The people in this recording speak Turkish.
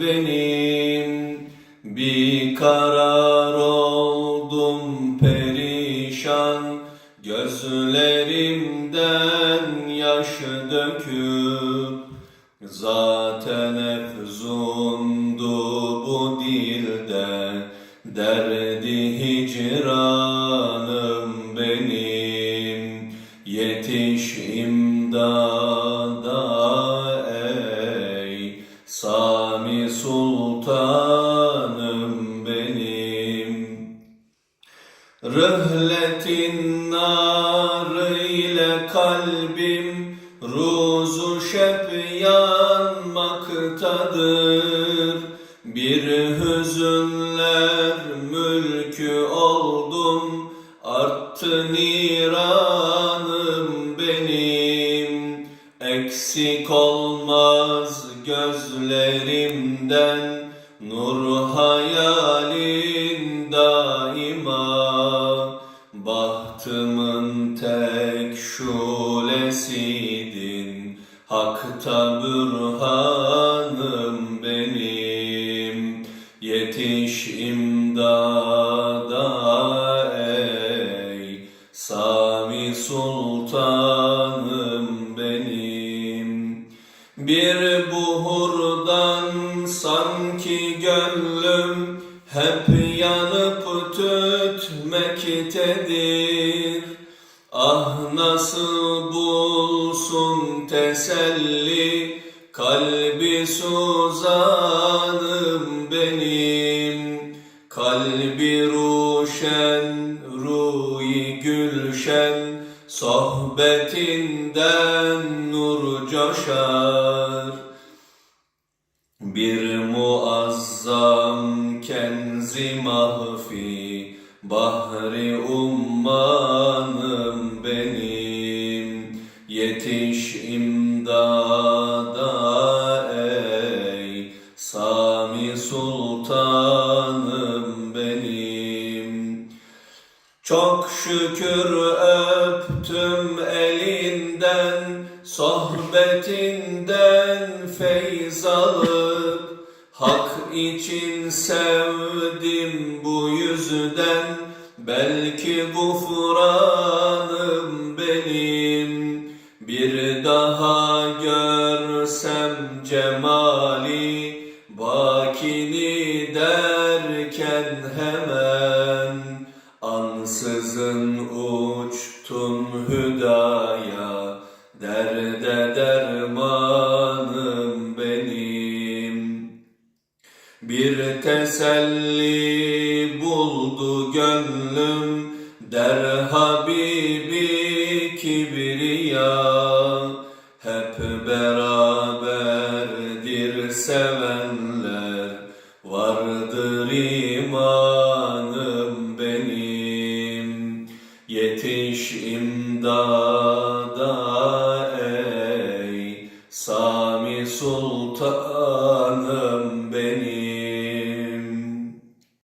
benim bir karar oldum perişan. Gözlerimden yaş döküp zaten efzundu bu dilde. Derdi hicranım Rıhletin narı ile kalbim ruzu şep yanmaktadır Bir hüzünler mülkü oldum arttı niranım benim. Eksik olmaz gözlerimden nur hayalin Bahtımın tek şulesidin Hakta bürhanım benim. Yetiş imdada ey Sami Sultanım benim. Bir buhurdan hep yanıp tütmektedir Ah nasıl bulsun teselli? Kalbi suzanım benim. Kalbi ruşen, ruhi gülşen. Sohbetinden nur coşar. Bir muazzam kenzi mahfi Bahri ummanım benim. Yetiş imdada ey Sami Sultanım benim. Çok şükür öptüm elinden, sohbetinden feyz alıp, Hak için sevdim bu yüzden, belki gufranım benim. Bir daha görsem cemali, bakini derken hemen, Ansızın uçtun hüdaya, derde dermanım Bir teselli buldu gönlüm der Habibi Kibriya. Hep beraberdir sevenler vardır imanım benim. Yetiş imdada ey Sami Sultanım.